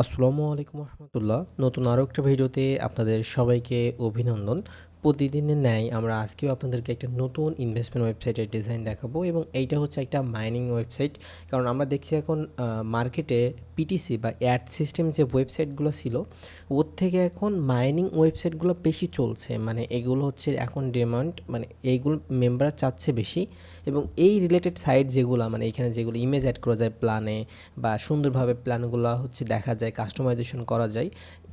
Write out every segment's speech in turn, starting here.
আসসালামু আলাইকুম রহমতুল্লাহ। নতুন আরও একটা ভিডিওতে আপনাদের সবাইকে অভিনন্দন। প্রতিদিনের ন্যায় আমরা আজকেও আপনাদেরকে একটা নতুন ইনভেস্টমেন্ট ওয়েবসাইটের ডিজাইন দেখাবো এবং এইটা হচ্ছে একটা মাইনিং ওয়েবসাইট কারণ আমরা দেখছি এখন মার্কেটে পিটিসি বা অ্যাড সিস্টেম যে ওয়েবসাইটগুলো ছিল, ওর থেকে এখন মাইনিং ওয়েবসাইটগুলো বেশি চলছে। মানে এগুলো হচ্ছে এখন ডিমান্ড মানে এইগুলো মেম্বার চাচ্ছে বেশি। এবং এই রিলেটেড সাইট যেগুলো মানে এখানে যেগুলো ইমেজ অ্যাড করা যায় প্ল্যানে বা সুন্দরভাবে প্ল্যানগুলো হচ্ছে দেখা যায় কাস্টমাইজেশন করা যায়,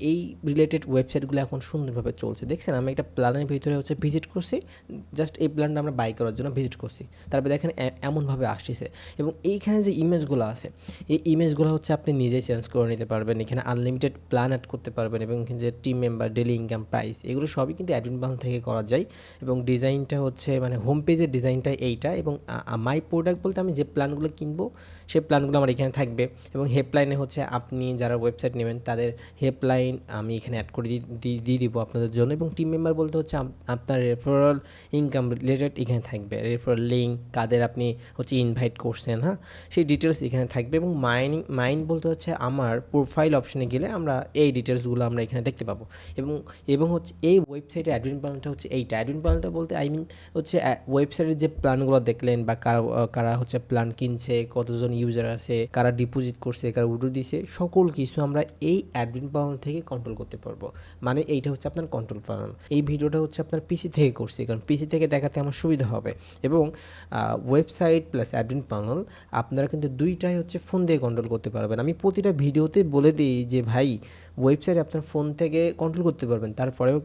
এই রিলেটেড ওয়েবসাইটগুলো এখন সুন্দরভাবে চলছে। দেখছেন, আমি একটা প্ল্যানের ভিতরে হচ্ছে ভিজিট করছি জাস্ট এই প্ল্যানটা আমরা বাই করার জন্য ভিজিট করছি। তারপরে দেখেন এমনভাবে আসতেছে। এবং এইখানে যে ইমেজগুলো আছে, এই ইমেজগুলো হচ্ছে আপনি নিজেই চেঞ্জ করে নিতে পারবেন। এখানে আনলিমিটেড প্ল্যান অ্যাড করতে পারবেন এবং যে team member daily income price এগুলো সবই কিন্তু অ্যাডমিন বান থেকে করা যায়। এবং ডিজাইনটা হচ্ছে মানে হোম পেজের ডিজাইনটা এইটা এবং মাই প্রোডাক্ট বলতে আমি যে প্ল্যানগুলো কিনবো সেই প্ল্যানগুলো আমার এখানে থাকবে। এবং হেল্পলাইনে হচ্ছে আপনি যারা ওয়েবসাইট নেবেন, তাদের হেল্পলাইন আমি এখানে অ্যাড করে দিয়ে দিব আপনাদের জন্য। এবং টিম মেম্বার বলতে হচ্ছে আপ- আপনার রেফারাল ইনকাম রিলেটেড এখানে থাকবে। রেফারাল লিঙ্ক কাদের আপনি হচ্ছে ইনভাইট করছেন হ্যাঁ? সেই ডিটেলস এখানে থাকবে এবং মাইনিং মাইন বলতে হচ্ছে আমার প্রোফাইল অপশনে গেলে আমরা এই ডিটেলসগুলো আমরা এখানে দেখতে পাবো। এবং এবং হচ্ছে এই ওয়েবসাইটে অ্যাডমিন প্ল্যানটা হচ্ছে এইটা। অ্যাডমিন প্ল্যানটা বলতে আই মিন হচ্ছে ওয়েবসাইটের যে প্ল্যানগুলো দেখলেন বা কারা কারা হচ্ছে প্ল্যান কিনছে, কতজন ইউজার আছে, কারা ডিপোজিট করছে, কারা উডো দিছে, সকল কিছু আমরা এই অ্যাডমিন প্ল্যান থেকে কন্ট্রোল করতে পারব। মানে এইটা হচ্ছে আপনার কন্ট্রোল প্ল্যান এই ভিডিওটা হচ্ছে আপনার পিসি থেকে করছি, কারণ পিসি থেকে দেখাতে আমার সুবিধা হবে। এবং ওয়েবসাইট প্লাস অ্যাডমিন প্যানেল আপনারা কিন্তু দুইটাই হচ্ছে ফোন দিয়ে কন্ট্রোল করতে পারবেন। আমি প্রতিটা ভিডিওতে বলে দিই যে, ভাই ওয়েবসাইট আপনার ফোন থেকে কন্ট্রোল করতে পারবেন। তারপরেও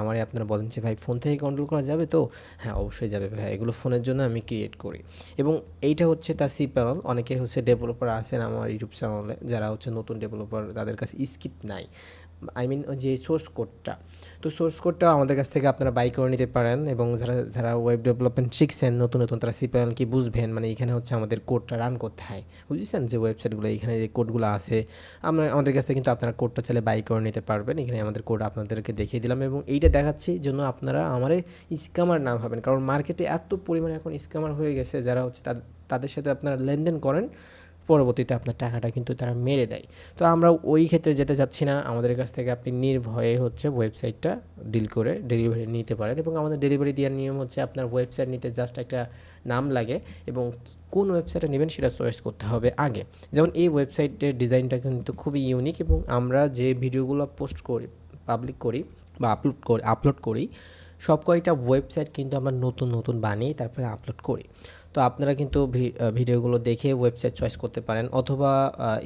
আমারে আপনারা বলেন যে, ভাই ফোন থেকে কন্ট্রোল করা যাবে তো? হ্যাঁ অবশ্যই যাবে ভাই এগুলো ফোনের জন্য আমি ক্রিয়েট করি। এবং এইটা হচ্ছে তার সি প্যানেল অনেকে হচ্ছে ডেভেলপার আছেন আমার ইউটিউব চ্যানেলে যারা হচ্ছে নতুন ডেভেলপার তাদের কাছে স্কিপ নাই। আই মিন যে সোর্স কোডটা তো সোর্স কোডটা আমাদের কাছ থেকে আপনারা বাই করে নিতে পারেন এবং যারা যারা ওয়েব ডেভেলপমেন্ট শিখছেন, নতুন নতুন তারা সি প্যানেল কি বুঝবেন? মানে এখানে হচ্ছে আমাদের কোডটা রান করতে হয় বুঝেছেন যে ওয়েবসাইটগুলো এখানে যে কোডগুলো আছে, আমরা, আমাদের কাছ থেকে কিন্তু আপনারা কোডটা বাই করে নিতে পারবেন। এখানে আমাদের কোড আপনাদেরকে দেখিয়ে দিলাম এবং এইটা দেখাচ্ছি জন্য আপনারা আমারে স্ক্যামার না ভাবেন। কারণ মার্কেটে এত পরিমাণে এখন স্ক্যামার হয়ে গেছে, যারা হচ্ছে তাদের সাথে আপনারা লেনদেন করেন। পরবর্তীতে আপনার টাকাটা কিন্তু তারা মেরে দেয়। তো আমরা ওই ক্ষেত্রে যেতে চাচ্ছি না। আমাদের কাছ থেকে আপনি নির্ভয়ে হচ্ছে ওয়েবসাইটটা ডিল করে ডেলিভারি নিতে পারেন এবং আমাদের ডেলিভারি দেওয়ার নিয়ম হচ্ছে আপনার ওয়েবসাইট নিতে জাস্ট একটা নাম লাগে এবং কোন ওয়েবসাইটে নেবেন সেটা চয়েস করতে হবে আগে। যেমন এই ওয়েবসাইটের ডিজাইনটা কিন্তু খুবই ইউনিক এবং আমরা যে ভিডিওগুলো পোস্ট করি, পাবলিক করি বা আপলোড করি আপলোড করি, সব কয়টা ওয়েবসাইট কিন্তু আমরা নতুন নতুন বানিয়ে তারপরে আপলোড করি। তো আপনারা কিন্তু ভিডিওগুলো দেখে ওয়েবসাইট চয়েস করতে পারেন অথবা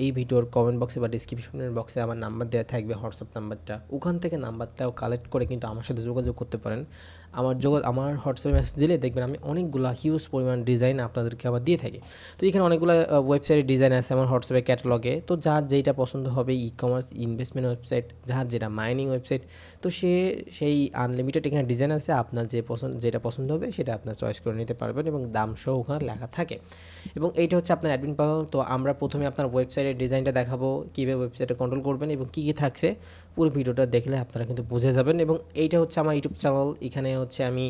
এই ভিডিওর কমেন্ট বক্সে বা ডিসক্রিপশনের বক্সে আমার নাম্বার দেওয়া থাকবে হোয়াটসঅ্যাপ নাম্বারটা ওখান থেকে নাম্বারটাও কালেক্ট করে কিন্তু আমার সাথে যোগাযোগ করতে পারেন। আমার যোগাযোগ আমার হোয়াটসঅ্যাপে মেসেজ দিলে দেখবেন আমি অনেকগুলো হিউজ পরিমাণ ডিজাইন আপনাদেরকে আবার দিয়ে থাকি। তো এখানে অনেকগুলো ওয়েবসাইটের ডিজাইন আছে, আমার হোয়াটসঅ্যাপে ক্যাটালগে তো যার যেইটা পছন্দ হবে ই কমার্স ইনভেস্টমেন্ট ওয়েবসাইট যার যেটা মাইনিং ওয়েবসাইট তো সে, সেই আনলিমিটেড এখানে ডিজাইন আছে, আপনার যে পছন্দ, যেটা পছন্দ হবে সেটা আপনার চয়েস করে নিতে পারবেন এবং দাম সহ ওখানে লেখা থাকে। এবং এইটা হচ্ছে আপনার অ্যাডমিন প্যানেল তো আমরা প্রথমে আপনার ওয়েবসাইটের ডিজাইনটা দেখাবো, কীভাবে ওয়েবসাইটে কন্ট্রোল করবেন এবং কী কী থাকছে। পুরো ভিডিওটা দেখলে আপনারা কিন্তু বুঝে যাবেন এবং এইটা হচ্ছে আমার ইউটিউব চ্যানেল এখানে হচ্ছে আমি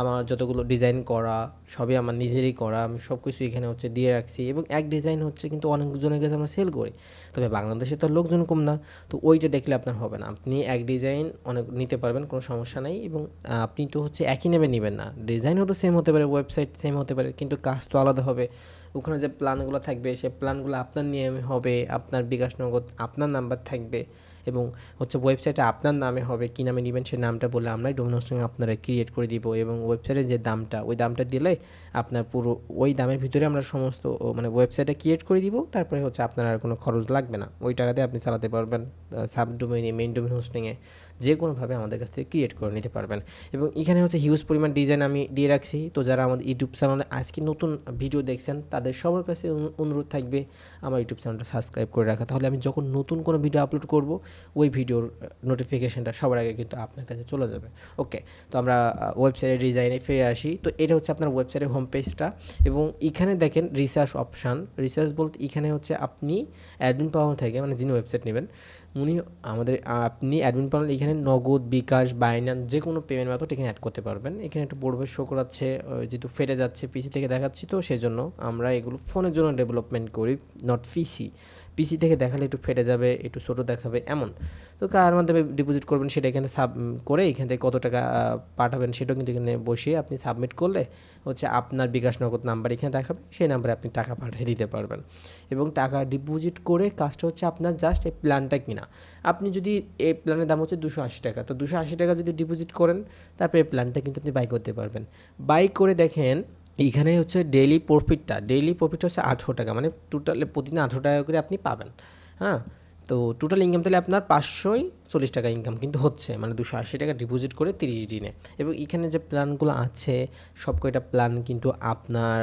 আমার যতগুলো ডিজাইন করা, সবই আমার নিজেরই করা, আমি সব কিছু এখানে হচ্ছে দিয়ে রাখছি এবং এক ডিজাইন হচ্ছে কিন্তু অনেকজনের কাছে আমরা সেল করি। তবে বাংলাদেশে তো লোকজন কম না। তো ওইটা দেখলে আপনার হবে না। আপনি এক ডিজাইন অনেক নিতে পারবেন, কোনো সমস্যা নেই এবং আপনি তো হচ্ছে একই নেমে নেবেন না। ডিজাইন হয়তো সেম হতে পারে ওয়েবসাইট সেম হতে পারে, কিন্তু কাজ তো আলাদা হবে। ওখানে যে প্ল্যানগুলো থাকবে সেই প্ল্যানগুলো আপনার নিয়মে হবে, আপনার বিকাশ নগদ, আপনার নাম্বার থাকবে। এবং হচ্ছে ওয়েবসাইটে আপনার নামে হবে, কী নামে নেবেন সেই নামটা বলে আমরাই ডোমিন হোস্টিং আপনারা ক্রিয়েট করে দিব এবং ওয়েবসাইটের যে দামটা, ওই দামটা দিলে আপনার পুরো, ওই দামের ভিতরে আমরা সমস্ত মানে ওয়েবসাইটে ক্রিয়েট করে দিব, তারপরে হচ্ছে আপনার আর কোনো খরচ লাগবে না। ওই টাকাতে আপনি চালাতে পারবেন সাব ডোমেইনে মেইন ডোমেন হোস্টিংয়ে যে কোনোভাবে আমাদের কাছ থেকে ক্রিয়েট করে নিতে পারবেন। এবং এখানে হচ্ছে হিউজ পরিমাণ ডিজাইন আমি দিয়ে রাখছি। তো যারা আমাদের ইউটিউব চ্যানেলে আজকে নতুন ভিডিও দেখছেন, তাদের সবার কাছে অনু- অনুরোধ থাকবে, আমার ইউটিউব চ্যানেলটা সাবস্ক্রাইব করে রাখা। তাহলে আমি যখন নতুন কোনো ভিডিও আপলোড করব ওই ভিডিওর নোটিফিকেশনটা সবার আগে কিন্তু আপনার কাছে চলে যাবে। ওকে তো আমরা ওয়েবসাইটের ডিজাইনে ফিরে আসি। তো এটা হচ্ছে আপনার ওয়েবসাইটের হোম পেজটা এবং এখানে দেখেন রিসার্চ অপশান রিসার্চ বলতে এখানে হচ্ছে আপনি অ্যাডমিন পাওয়ার থেকে মানে যিনি ওয়েবসাইট নেবেন, উনি আমাদের, আপনি অ্যাডমিন প্যানেল এখানে নগদ, বিকাশ বাইনান্স যে কোনো পেমেন্ট মেথড এখানে অ্যাড করতে পারবেন। এখানে একটু পড়বে শো করাচ্ছে যেহেতু ফেটে যাচ্ছে পিসি থেকে দেখাচ্ছি, তো সেজন্য আমরা এগুলো ফোনের জন্য ডেভেলপমেন্ট করি নট পিসি পিসি থেকে দেখালে একটু ফেটে যাবে, একটু ছোটো দেখাবে, এমন। তো কার মাধ্যমে ডিপোজিট করবেন সেটা এখানে সাব করে এখান থেকে কত টাকা পাঠাবেন সেটাও কিন্তু এখানে বসিয়ে আপনি সাবমিট করলে হচ্ছে আপনার বিকাশ নগদ নাম্বার এখানে দেখাবে, সেই নাম্বারে আপনি টাকা পাঠিয়ে দিতে পারবেন। এবং টাকা ডিপোজিট করে কাজটা হচ্ছে আপনার জাস্ট এই প্ল্যানটা কিনা। আপনি যদি এই প্ল্যানের দাম হচ্ছে দুশো আশি টাকা, তো দুশো আশি টাকা যদি ডিপোজিট করেন, তারপরে এই প্ল্যানটা কিন্তু আপনি বাই করতে পারবেন। বাই করে দেখেন এইখানে হচ্ছে ডেইলি প্রফিটটা ডেইলি প্রফিট হচ্ছে আঠেরো টাকা মানে টোটালে প্রতিদিন আঠেরো টাকা করে আপনি পাবেন হ্যাঁ? তো টোটাল ইনকাম তাহলে আপনার পাঁচশোই চল্লিশ টাকা ইনকাম কিন্তু হচ্ছে মানে দুশো আশি টাকা ডিপোজিট করে তিরিশ দিনে। এবং এখানে যে প্ল্যানগুলো আছে, সব কয়টা প্ল্যান কিন্তু আপনার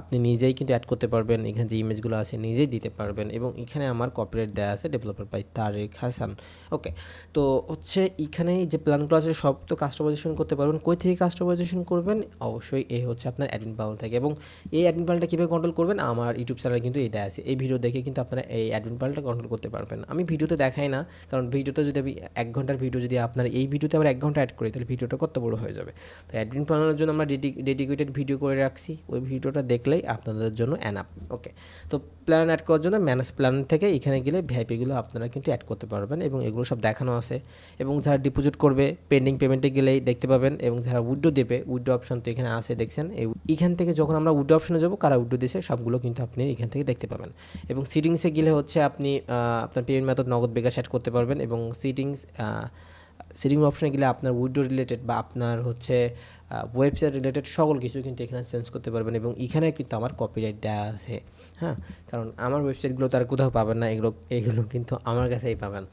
আপনি নিজেই কিন্তু অ্যাড করতে পারবেন। এখানে যে ইমেজগুলো আছে, নিজেই দিতে পারবেন। এবং এখানে আমার কপিরাইট দেওয়া আছে developer by Tarek Hasan okay তো হচ্ছে এখানে যে প্ল্যানগুলো আছে, সব তো কাস্টমাইজেশন করতে পারবেন। কই থেকে কাস্টমাইজেশন করবেন? অবশ্যই এ হচ্ছে আপনার অ্যাডমিন প্যানেল থেকে। এবং এই অ্যাডমিন প্যানেলটা কীভাবে কন্ট্রোল করবেন? আমার ইউটিউব চ্যানেলে কিন্তু এই দেওয়া আছে। এই ভিডিও দেখে কিন্তু আপনারা এই অ্যাডমিন প্যানেলটা কন্ট্রোল করতে পারবেন। আমি ভিডিওতে দেখাই না, কারণ ভিডিওতে যদি আমি এক ঘণ্টার ভিডিও যদি আপনার এই ভিডিওতে আবার এক ঘণ্টা অ্যাড করি, তাহলে ভিডিওটা কত বড় হয়ে যাবে? তো অ্যাডমিন প্যানেলের জন্য আমরা ডেডিকেটেড ভিডিও করে রাখছি। ওই ভিডিওটা দেখলেই আপনাদের জন্য অ্যানাপ ওকে তো প্ল্যান অ্যাড করার জন্য ম্যানেজ প্ল্যান থেকে এখানে গেলে ভিআইপিগুলো আপনারা কিন্তু অ্যাড করতে পারবেন এবং এগুলো সব দেখানো আছে। এবং যারা ডিপোজিট করবে পেন্ডিং পেমেন্টে গেলেই দেখতে পাবেন এবং যারা উইড্রো দেবে উইড্রো অপশন তো এখানে আছে দেখছেন। এই এখান থেকে যখন আমরা উইড্রো অপশনে যাব, কারা উইড্রো দিয়েছে সবগুলো কিন্তু আপনি এখান থেকে দেখতে পাবেন। এবং সিটিংসে গেলে হচ্ছে আপনি আপনার পেমেন্ট মেথড নগদ বিকাশ অ্যাড করতে পারবেন এবং সিটিংস সিটিং অপশনে গেলে আপনার উইডো রিলেটেড বা আপনার হচ্ছে ওয়েবসাইট রিলেটেড সকল কিছু কিন্তু এখানে চেঞ্জ করতে পারবেন এবং এখানে কিন্তু আমার কপিরাইট দেওয়া আছে। হ্যাঁ কারণ আমার ওয়েবসাইটগুলো তার কোথাও পাবেন না, এগুলো এগুলো কিন্তু আমার কাছেই পাবেন।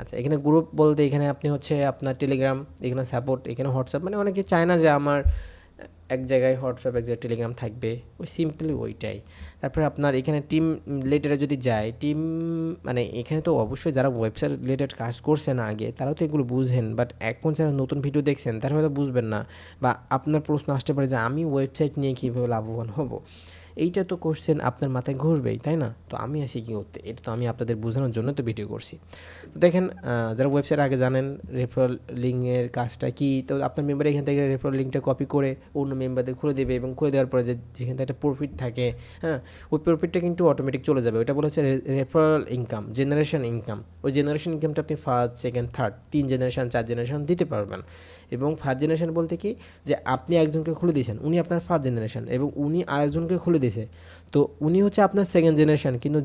আচ্ছা এখানে গ্রুপ বলতে এখানে আপনি হচ্ছে আপনার টেলিগ্রাম এখানে সাপোর্ট এখানে হোয়াটসঅ্যাপ মানে অনেকে চায় না যে আমার এক জায়গায় হোয়াটসঅ্যাপ, এক জায়গায় টেলিগ্রাম থাকবে, ওই সিম্পলি ওইটাই। তারপরে আপনার এখানে টিম রিলেটেডে যদি যায় টিম মানে এখানে তো অবশ্যই যারা ওয়েবসাইট রিলেটেড কাজ করছেন আগে, তারাও তো এগুলো বুঝেন বাট এখন যারা নতুন ভিডিও দেখছেন, তারা হয়তো বুঝবেন না, বা আপনার প্রশ্ন আসতে পারে যে, আমি ওয়েবসাইট নিয়ে কীভাবে লাভবান হব? এইটা তো কোশ্চেন আপনার মাথায় ঘুরবেই, তাই না? তো আমি আসি কী করতে? এটা তো আমি আপনাদের বোঝানোর জন্য তো ভিডিও করছি। তো দেখেন যারা ওয়েবসাইট আগে জানেন রেফারেল লিঙ্কের কাজটা কি, তো আপনার মেম্বার এখান থেকে রেফারেল লিঙ্কটা কপি করে অন্য মেম্বারদের খুলে দেবে এবং খুলে দেওয়ার পরে যে যেখান থেকে একটা প্রফিট থাকে হ্যাঁ ওই প্রফিটটা কিন্তু অটোমেটিক চলে যাবে। ওইটা বলা হচ্ছে রেফারেল ইনকাম জেনারেশন ইনকাম ওই জেনারেশন ইনকামটা আপনি ফার্স্ট সেকেন্ড থার্ড তিন জেনারেশন চার জেনারেশন দিতে পারবেন। এবং ফার্স্ট জেনারেশন বলতে কি? যে আপনি একজনকে খুলে দিয়েছেন, উনি আপনার ফার্স্ট জেনারেশন এবং উনি আরেকজনকে খুলে দিয়েছে তো উনি হচ্ছে আপনার সেকেন্ড জেনারেশন কিন্তু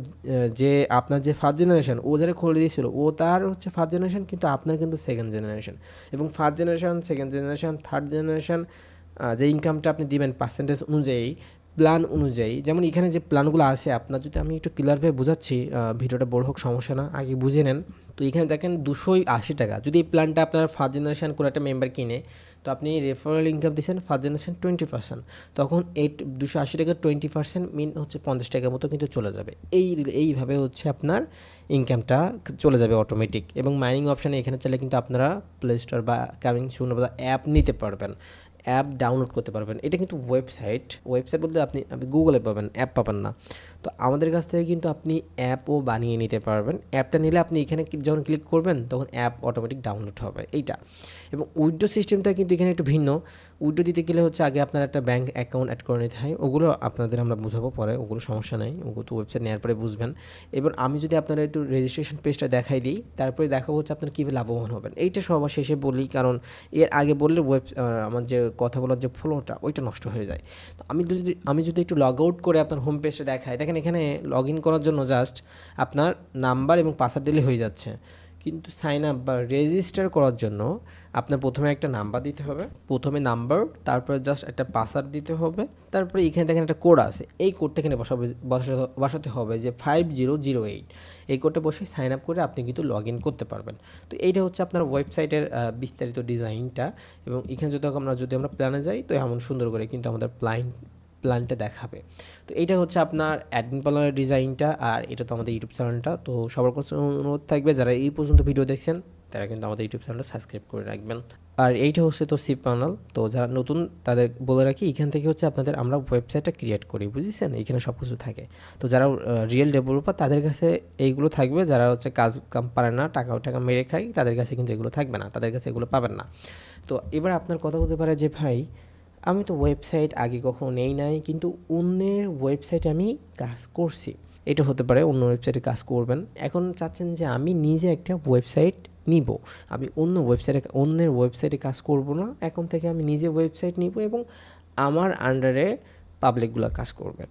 যে আপনার যে ফার্স্ট জেনারেশন ও যারা খুলে দিয়েছিল, ও তার হচ্ছে ফার্স্ট জেনারেশন কিন্তু আপনার কিন্তু সেকেন্ড জেনারেশন এবং first generation second generation third generation যে ইনকামটা আপনি দিবেন পার্সেন্টেজ অনুযায়ী প্ল্যান অনুযায়ী, যেমন এখানে যে প্ল্যানগুলো আছে, আপনার যদি আমি একটু ক্লিয়ারভাবে বোঝাচ্ছি ভিডিওটা বড় হোক, সমস্যা না, আগে বুঝে নেন। তো এখানে দেখেন দুশোই আশি টাকা। যদি এই প্ল্যানটা আপনার ফার্স্ট জেনারেশন কোনো একটা মেম্বার কিনে, তো আপনি রেফারেল ইনকাম দিচ্ছেন ফার্স্ট জেনারেশন টোয়েন্টি পার্সেন্ট তখন এই দুশো আশি টাকার টোয়েন্টি পার্সেন্ট মিন হচ্ছে পঞ্চাশ টাকার মতো কিন্তু চলে যাবে। এই, এইভাবে হচ্ছে আপনার ইনকামটা চলে যাবে অটোমেটিক এবং মাইনিং অপশানে এখানে চাইলে কিন্তু আপনারা প্লে স্টোর বা কামিং সুন বা অ্যাপ নিতে পারবেন। অ্যাপ ডাউনলোড করতে পারবেন। এটা কিন্তু ওয়েবসাইট ওয়েবসাইট বলতে আপনি আপনি গুগলে পাবেন অ্যাপ পাবেন না। তো আমাদের কাছ থেকে কিন্তু আপনি অ্যাপও বানিয়ে নিতে পারবেন। অ্যাপটা নিলে আপনি এখানে যখন ক্লিক করবেন, তখন অ্যাপ অটোমেটিক ডাউনলোড হবে। এইটা। এবং উইড্রো সিস্টেমটা কিন্তু এখানে একটু ভিন্ন। উইড্রো দিতে গেলে হচ্ছে আগে আপনার একটা ব্যাঙ্ক অ্যাকাউন্ট অ্যাড করে নিতে হয়। ওগুলো আপনাদের আমরা বুঝাবো পরে, ওগুলো সমস্যা নেই। ওগুলো তো ওয়েবসাইট নেওয়ার পরে বুঝবেন। এবার আমি যদি আপনারা একটু রেজিস্ট্রেশন পেজটা দেখাই দিই, তারপরে দেখাবো হচ্ছে আপনার কীভাবে লাভবান হবেন। এইটা সবার শেষে বলি, কারণ এর আগে বললে ওয়েব আমার যে কথা বলার যে ফ্লোটা ওইটা নষ্ট হয়ে যায়। তো আমি যদি আমি যদি একটু লগ আউট করে আপনার হোম পেজটা দেখাই, দেখেন এখানে লগ ইন করার জন্য জাস্ট আপনার নাম্বার এবং পাসওয়ার্ড দিলে হয়ে যাচ্ছে। কিন্তু সাইন আপ বা রেজিস্টার করার জন্য আপনার প্রথমে একটা নাম্বার দিতে হবে। প্রথমে নাম্বার তারপরে জাস্ট একটা পাসওয়ার্ড দিতে হবে। তারপরে এখানে দেখেন একটা কোড আছে। এই কোডটা এখানে বসাবে, বসাতে হবে যে ফাইভ জিরো জিরো এইট এই কোডটা বসে সাইন আপ করে আপনি কিন্তু লগ ইন করতে পারবেন। তো এইটা হচ্ছে আপনার ওয়েবসাইটের বিস্তারিত ডিজাইনটা এবং এখানে যদি আমরা যদি আমরা প্ল্যানে যাই, তো এমন সুন্দর করে কিন্তু আমাদের প্লাইন প্ল্যানটা দেখাবে। তো এইটা হচ্ছে আপনার অ্যাডমিন প্যানেলের ডিজাইনটা আর এটা তো আমাদের ইউটিউব চ্যানেলটা তো সবার কাছে অনুরোধ থাকবে, যারা এই পর্যন্ত ভিডিও দেখছেন, তারা কিন্তু আমাদের ইউটিউব চ্যানেলটা সাবস্ক্রাইব করে রাখবেন। আর এইটা হচ্ছে তো সিপ প্যানেল তো যারা নতুন, তাদের বলে রাখি, এখান থেকে হচ্ছে আপনাদের আমরা ওয়েবসাইটটা ক্রিয়েট করি, বুঝেছেন? এখানে সব কিছু থাকে। তো যারা রিয়েল ডেভেলপার তাদের কাছে এইগুলো থাকবে। যারা হচ্ছে কাজ কাম পারে না, টাকা টাকা মেরে খায়, তাদের কাছে কিন্তু এগুলো থাকবে না। তাদের কাছে এগুলো পাবেন না। তো এবার আপনার কথা হতে পারে যে, ভাই আমি তো ওয়েবসাইট আগে কখনো নেই নাই, কিন্তু অন্যের ওয়েবসাইটে আমি কাজ করছি। এটা হতে পারে অন্য ওয়েবসাইটে কাজ করবেন। এখন চাচ্ছেন যে আমি নিজে একটা ওয়েবসাইট নিব। আমি অন্য ওয়েবসাইটে অন্যের ওয়েবসাইটে কাজ করব না। এখন থেকে আমি নিজে ওয়েবসাইট নিব এবং আমার আন্ডারে পাবলিকগুলো কাজ করবে।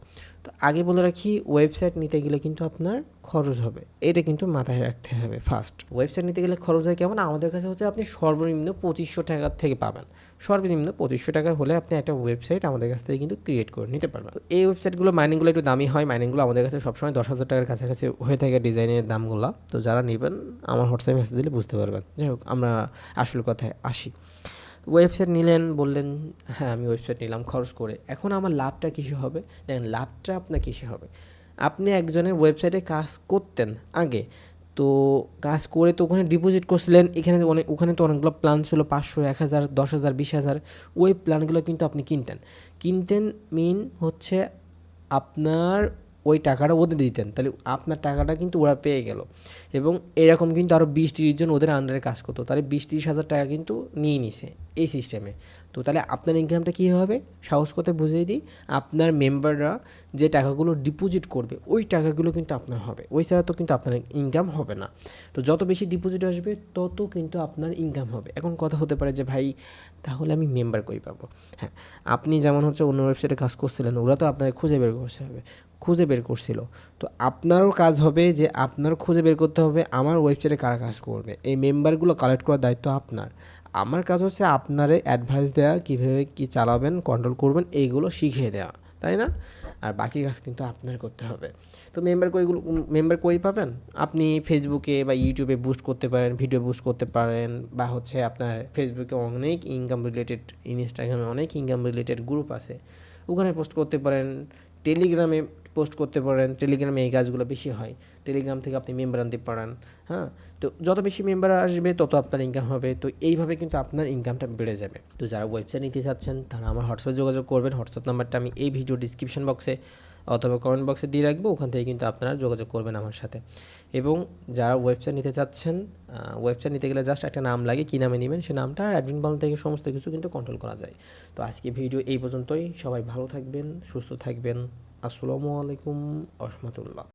তো আগে বলে রাখি ওয়েবসাইট নিতে গেলে কিন্তু আপনার খরচ হবে। এটা কিন্তু মাথায় রাখতে হবে ফার্স্ট ওয়েবসাইট নিতে গেলে খরচ হয় কেমন? আমাদের কাছে হচ্ছে আপনি সর্বনিম্ন পঁচিশশো টাকার থেকে পাবেন। সর্বনিম্ন পঁচিশশো টাকা হলে আপনি একটা ওয়েবসাইট আমাদের কাছ থেকে কিন্তু ক্রিয়েট করে নিতে পারবেন। তো এই ওয়েবসাইটগুলো মাইনিংগুলো একটু দামি হয়। মাইনিংগুলো আমাদের কাছে সবসময় দশ হাজার টাকার কাছাকাছি হয়ে থাকে ডিজাইনের দামগুলো। তো যারা নেবেন, আমার হোয়াটসঅ্যাপ মেসেজ দিলে বুঝতে পারবেন। যাই হোক, আমরা আসল কথায় আসি। ওয়েবসাইট নিলেন, বললেন হ্যাঁ আমি ওয়েবসাইট নিলাম, খরচ করে। এখন আমার লাভটা কিসে হবে? দেখেন, লাভটা আপনার কিসে হবে? আপনি একজনের ওয়েবসাইটে কাজ করতেন আগে, তো কাজ করে তো ওখানে ডিপোজিট করছিলেন, এখানে অনেক, ওখানে তো অনেকগুলো প্ল্যান ছিল, পাঁচশো, এক হাজার, দশ হাজার, বিশ হাজার, ওই প্ল্যানগুলো কিন্তু আপনি কিনতেন। কিনতেন মেন হচ্ছে আপনার ওই টাকাটা ওদের দিতেন। তাহলে আপনার টাকাটা কিন্তু ওরা পেয়ে গেল। এবং এরকম কিন্তু আরও বিশ তিরিশ জন ওদের আন্ডারে কাজ করতো। তাহলে বিশ তিরিশ হাজার টাকা কিন্তু নিয়ে নিছে এই সিস্টেমে তো তাহলে আপনার ইনকামটা কী হবে? সাহস কথা বুঝিয়ে দিই। আপনার মেম্বাররা যে টাকাগুলো ডিপোজিট করবে, ওই টাকাগুলো কিন্তু আপনার হবে। ওই ছাড়া তো কিন্তু আপনার ইনকাম হবে না। তো যত বেশি ডিপোজিট আসবে, তত কিন্তু আপনার ইনকাম হবে। এখন কথা হতে পারে যে, ভাই, তাহলে আমি মেম্বার কই পাবো? হ্যাঁ আপনি যেমন হচ্ছে অন্য ওয়েবসাইটে কাজ করছিলেন, ওরা তো আপনাকে খুঁজে বের করতে হবে খুঁজে বের করছিল। তো আপনারও কাজ হবে যে আপনার খুঁজে বের করতে হবে, আমার ওয়েবসাইটে কারা কাজ করবে? এই মেম্বারগুলো কালেক্ট করার দায়িত্ব আপনার। আমার কাজ হচ্ছে আপনারে অ্যাডভাইস দেওয়া কীভাবে কী চালাবেন কন্ট্রোল করবেন, এইগুলো শিখিয়ে দেওয়া তাই না? আর বাকি কাজ কিন্তু আপনার করতে হবে। তো মেম্বার কইগুলো মেম্বার কই পাবেন? আপনি ফেসবুকে বা ইউটিউবে বুস্ট করতে পারেন ভিডিও বুস্ট করতে পারেন, বা হচ্ছে আপনার ফেসবুকে অনেক ইনকাম রিলেটেড ইনস্টাগ্রামে অনেক ইনকাম রিলেটেড গ্রুপ আছে। ওখানে পোস্ট করতে পারেন টেলিগ্রামে পোস্ট করতে পারেন টেলিগ্রামে এই কাজগুলো বেশি হয়। টেলিগ্রাম থেকে আপনি মেম্বার আনতে পারেন হ্যাঁ? তো যত বেশি মেম্বার আসবে, তত আপনার ইনকাম হবে। তো এইভাবে কিন্তু আপনার ইনকামটা বেড়ে যাবে। তো যারা ওয়েবসাইট নিতে চাচ্ছেন, তারা আমার হোয়াটসঅ্যাপে যোগাযোগ করবেন। হোয়াটসঅ্যাপ নাম্বারটা আমি এই ভিডিও ডিসক্রিপশন বক্সে অথবা কমেন্ট বক্সে দিয়ে রাখব, ওখান থেকে কিন্তু আপনারা যোগাযোগ করবেন আমার সাথে। এবং যারা ওয়েবসাইট নিতে চাচ্ছেন ওয়েবসাইট নিতে গেলে জাস্ট একটা নাম লাগে, কী নামে নেবেন, সে নামটা আর অ্যাডমিন বাল থেকে সমস্ত কিছু কিন্তু কন্ট্রোল করা যায়। তো আজকে ভিডিও এই পর্যন্তই, সবাই ভালো থাকবেন, সুস্থ থাকবেন। আসসালামু আলাইকুম রহমতুল্লাহ।